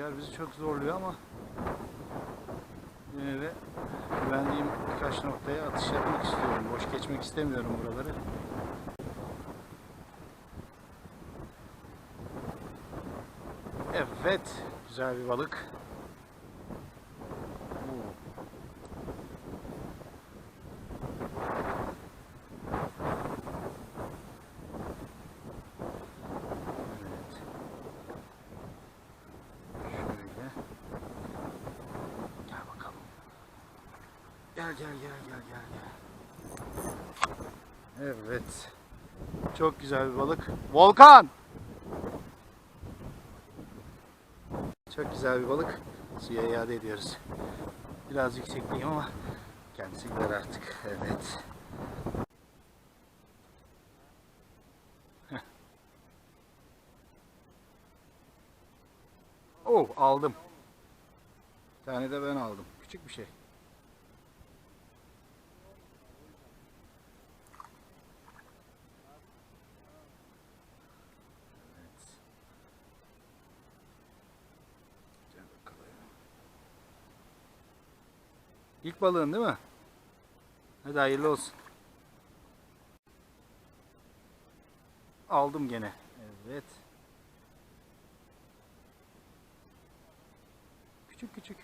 Rüzgar bizi çok zorluyor ama yine de güvendiğim birkaç noktaya atış yapmak istiyorum. Boş geçmek istemiyorum buraları. Evet, güzel bir balık. Oo. Evet. Şöyle. Gel bakalım. Gel gel gel gel gel. Evet. Çok güzel bir balık. Volkan! Çok güzel bir balık. Suya iade ediyoruz. Biraz yüksekteyim ama kendisi gider artık. Evet. Oh aldım. Bir tane de ben aldım. Küçük bir şey. Evet. Gel bakalım. İlk balığın değil mi? Hadi hayırlı olsun. Aldım gene. Evet. Küçük küçük.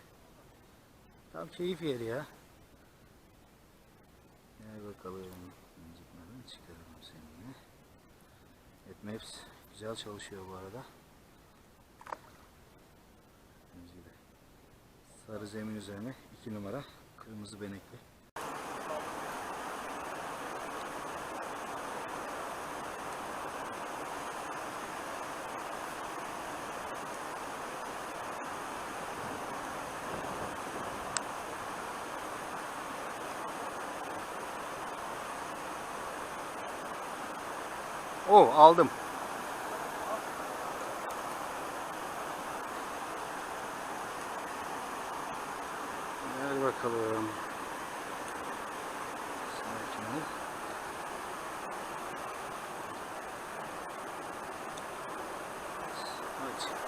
Tam keyif yeri ya. Gel bakalım. İncitmeden çıkaralım seninle. Evet Maps güzel çalışıyor bu arada. Sarı zemin üzerine 2 numara kırmızı benekli. Oo aldım. Gel bakalım. Sakin ol. Hadi.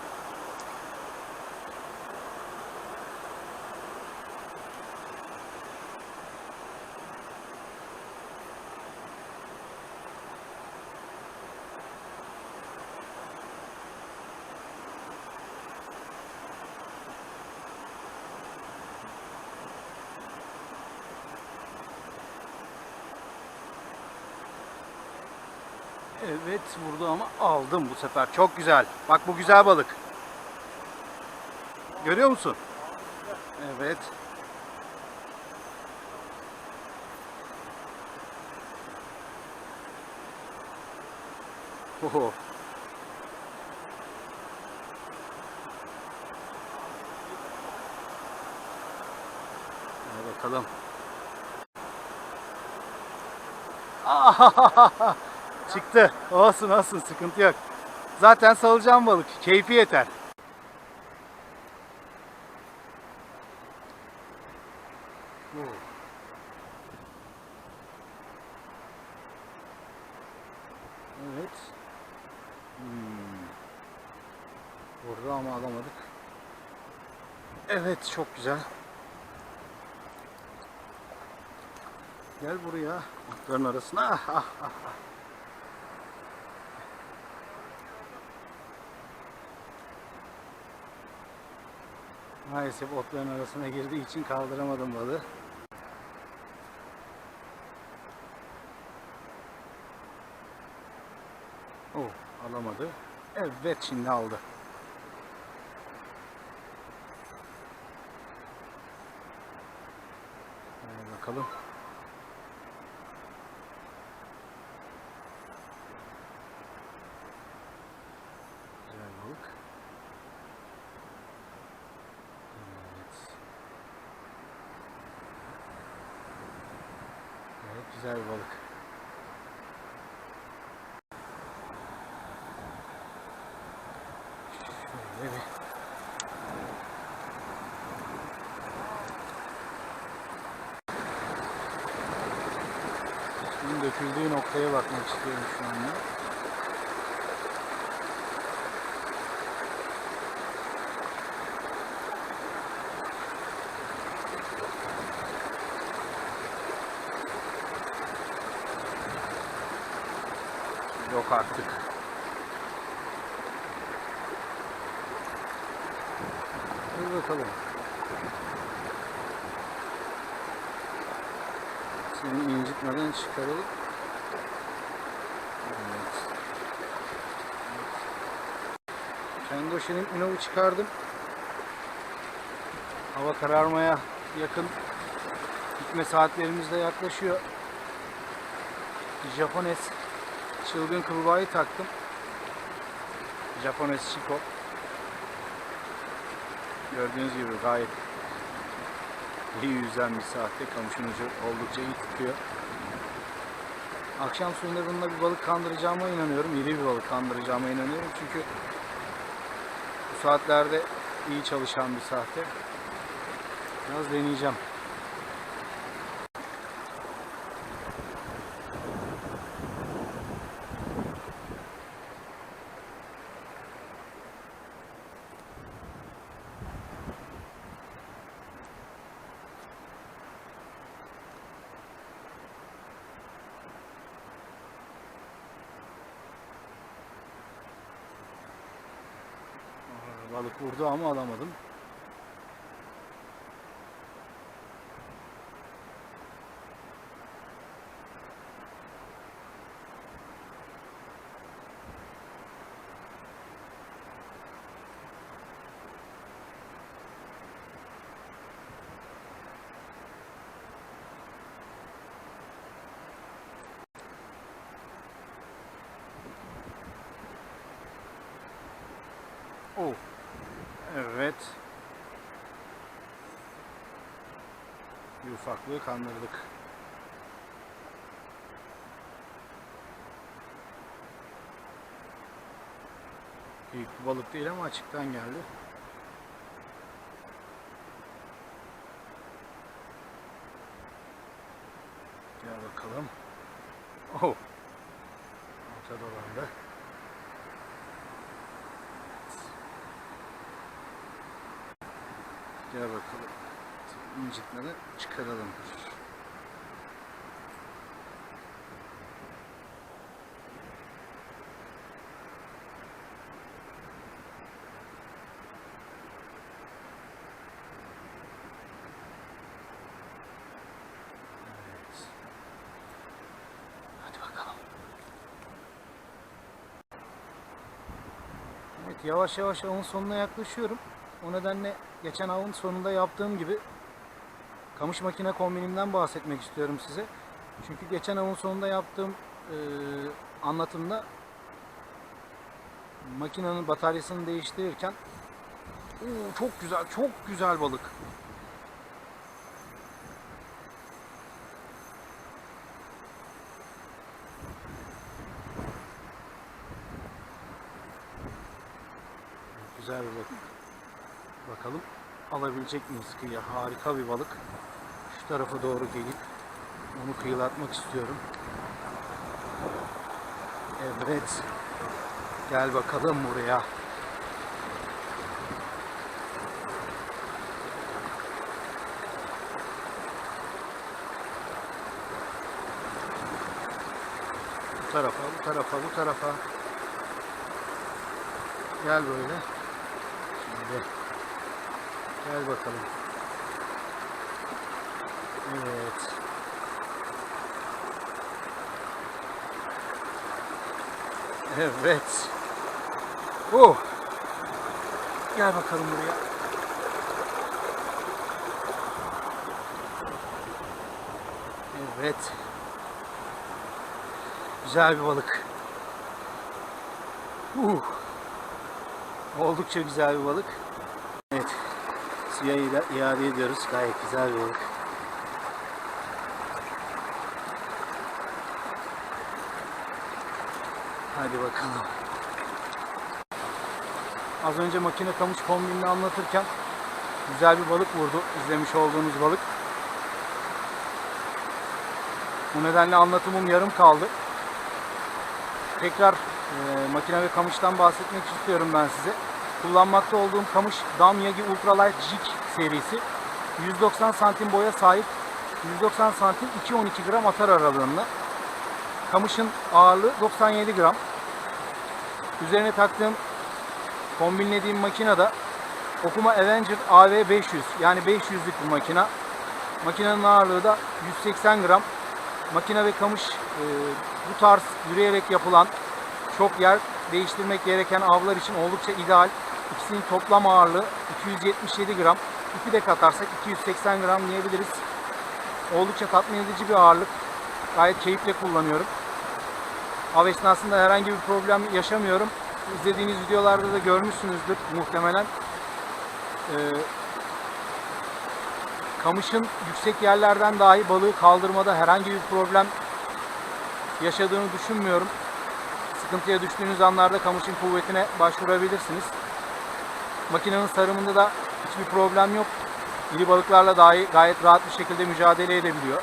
Evet vurdu ama aldım bu sefer. Çok güzel. Bak bu güzel balık. Görüyor musun? Evet. Oho. Hadi bakalım. Ahahaha. Çıktı. Olsun olsun sıkıntı yok. Zaten salacağım balık. Keyfi yeter. Evet. Hmm. Vurdu ama alamadık. Evet çok güzel. Gel buraya. Otların arasına. Ah, ah, ah, Maalesef otların arasına girdiği için kaldıramadım balığı. Oh, alamadı. Evet, şimdi aldı. Hadi bakalım. Güzel balık. Evet. Evet, güzel bir balık. Döküldüğü noktaya bakmak istiyorum şu anda. Yok artık. Dur bakalım. Seni incitmeden çıkaralım. Evet. Kendoşi'nin inov'u çıkardım. Hava kararmaya yakın. Gitme saatlerimiz de yaklaşıyor. Japones çılgın kılbağayı taktım. Japones Chico. Gördüğünüz gibi gayet iyi yüzen bir saatte. Kamışın ucu oldukça iyi tutuyor. Akşam suyunda bununla bir balık kandıracağıma inanıyorum. İri bir balık kandıracağıma inanıyorum. Çünkü bu saatlerde iyi çalışan bir sahte. Biraz deneyeceğim. Balık vurdu ama alamadım. Oh. Evet. Bir ufaklığı kandırdık. Büyük bir balık değil ama açıktan geldi. Gel bakalım. Oh. Orta dolandı. Gel bakalım. İncitmeden çıkaralım. Evet. Yavaş yavaş avın sonuna yaklaşıyorum. O nedenle geçen avın sonunda yaptığım gibi kamış makine kombinimden bahsetmek istiyorum size. Çünkü geçen avın sonunda yaptığım e, anlatımda makinenin bataryasını değiştirirken Oo, çok güzel, çok güzel balık. Güzel bir balık. Bakalım alabilecek miyiz kıyıya? Harika bir balık. Tarafa doğru gelip onu kıyılatmak istiyorum. Evet. Gel bakalım buraya. Bu tarafa, bu tarafa, bu tarafa. Gel böyle. Şimdi Gel bakalım. Evet. Evet. Oh. Gel bakalım buraya. Evet. Güzel bir balık. Uh. Oldukça güzel bir balık. Evet. Suya iade ediyoruz. Gayet güzel bir balık. Hadi bakalım. Az önce makine kamış kombinini anlatırken güzel bir balık vurdu. İzlemiş olduğunuz balık. Bu nedenle anlatımım yarım kaldı. Tekrar e, makine ve kamıştan bahsetmek istiyorum ben size. Kullanmakta olduğum kamış Damyagi Ultralight Jig serisi. 190 santim boya sahip. 190 santim 2-12 gram atar aralığında. Kamışın ağırlığı 97 gram. Üzerine taktığım kombinlediğim makinede Okuma Avenger AV500 yani 500'lük bir makina. Makinenin ağırlığı da 180 gram. Makine ve kamış e, bu tarz yürüyerek yapılan çok yer değiştirmek gereken avlar için oldukça ideal. İkisinin toplam ağırlığı 277 gram. İpi de katarsak 280 gram diyebiliriz. Oldukça tatmin edici bir ağırlık. Gayet keyifle kullanıyorum. Av esnasında herhangi bir problem yaşamıyorum. İzlediğiniz videolarda da görmüşsünüzdür muhtemelen. Ee, kamışın yüksek yerlerden dahi balığı kaldırmada herhangi bir problem yaşadığını düşünmüyorum. Sıkıntıya düştüğünüz anlarda kamışın kuvvetine başvurabilirsiniz. Makinenin sarımında da hiçbir problem yok. İri balıklarla dahi gayet rahat bir şekilde mücadele edebiliyor.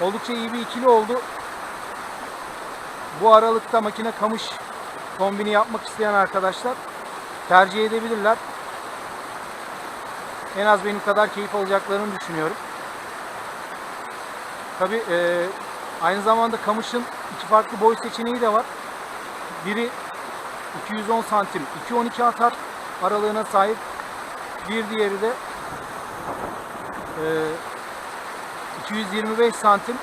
Oldukça iyi bir ikili oldu. Bu aralıkta makine kamış kombini yapmak isteyen arkadaşlar tercih edebilirler. En az benim kadar keyif alacaklarını düşünüyorum. Tabi aynı zamanda kamışın iki farklı boy seçeneği de var. Biri 210 santim 2.12 atar aralığına sahip. Bir diğeri de e, 225 santim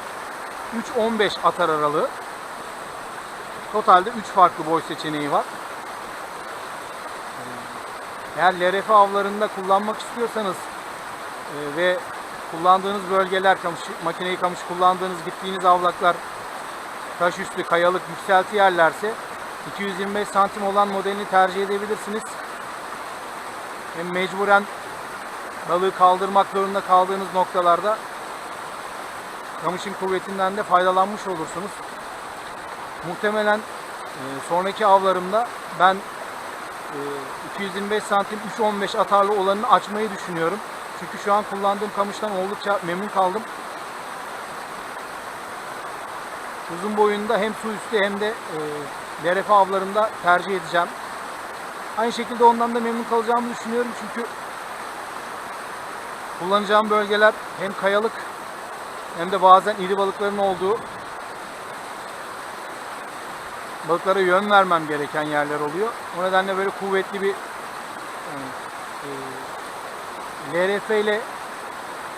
3.15 atar aralığı. Totalde 3 farklı boy seçeneği var. Eğer LRF avlarında kullanmak istiyorsanız e, ve kullandığınız bölgeler, kamış, makineyi kamış kullandığınız, gittiğiniz avlaklar taş üstü, kayalık, yükselti yerlerse 225 santim olan modelini tercih edebilirsiniz. Hem mecburen balığı kaldırmak zorunda kaldığınız noktalarda kamışın kuvvetinden de faydalanmış olursunuz. Muhtemelen e, sonraki avlarımda ben e, 225 santim 3.15 atarlı olanını açmayı düşünüyorum. Çünkü şu an kullandığım kamıştan oldukça memnun kaldım. Uzun boyunda hem su üstü hem de e, LRF avlarında tercih edeceğim. Aynı şekilde ondan da memnun kalacağımı düşünüyorum çünkü kullanacağım bölgeler hem kayalık hem de bazen iri balıkların olduğu balıklara yön vermem gereken yerler oluyor. O nedenle böyle kuvvetli bir yani, e, LRF ile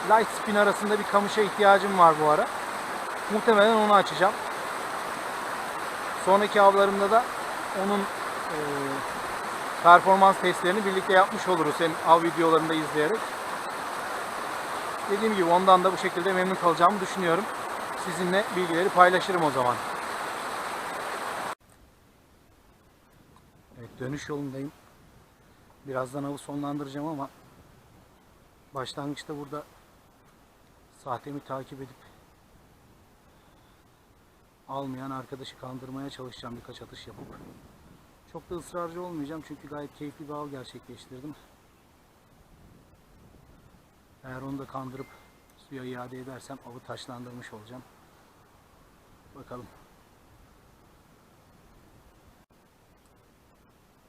light spin arasında bir kamışa ihtiyacım var bu ara. Muhtemelen onu açacağım. Sonraki avlarımda da onun e, performans testlerini birlikte yapmış oluruz hem av videolarında izleyerek. Dediğim gibi ondan da bu şekilde memnun kalacağımı düşünüyorum. Sizinle bilgileri paylaşırım o zaman. Evet dönüş yolundayım. Birazdan avı sonlandıracağım ama başlangıçta burada saatimi takip edip almayan arkadaşı kandırmaya çalışacağım birkaç atış yapıp. Çok da ısrarcı olmayacağım çünkü gayet keyifli bir av gerçekleştirdim. Eğer onu da kandırıp suya iade edersem avı taşlandırmış olacağım. Bakalım.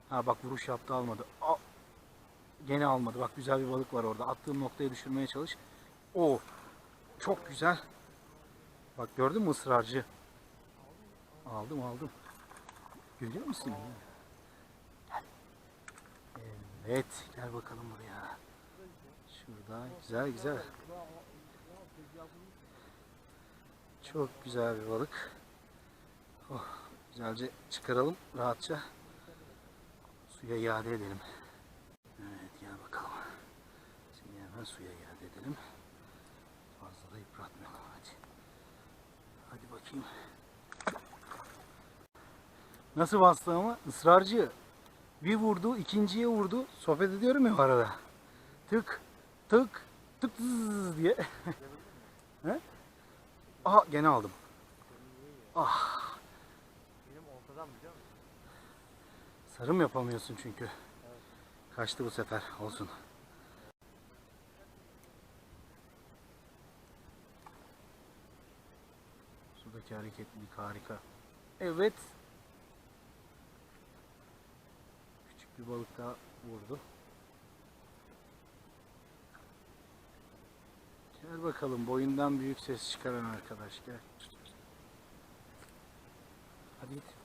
Ha bak vuruş yaptı almadı. Aa, gene almadı. Bak güzel bir balık var orada. Attığım noktaya düşürmeye çalış. O çok güzel. Bak gördün mü ısrarcı? Aldım aldım. Görüyor musun? Evet gel bakalım buraya. Şurada güzel güzel. Çok güzel bir balık. Oh, güzelce çıkaralım rahatça. Suya iade edelim. Evet gel bakalım. Şimdi hemen suya iade edelim. Fazla da yıpratmayalım hadi. Hadi bakayım. Nasıl bastı ama? Israrcı. Bir vurdu, ikinciye vurdu. Sohbet ediyorum ya arada. Tık, tık, tık zzzz diye. He? Aha gene aldım. Ah. Benim ortadan biliyor musun? Sarım yapamıyorsun çünkü. Kaçtı bu sefer. Olsun. Sudaki hareketlilik harika. Evet. Küçük bir balık daha vurdu. Gel bakalım boyundan büyük ses çıkaran arkadaş gel. Hadi git.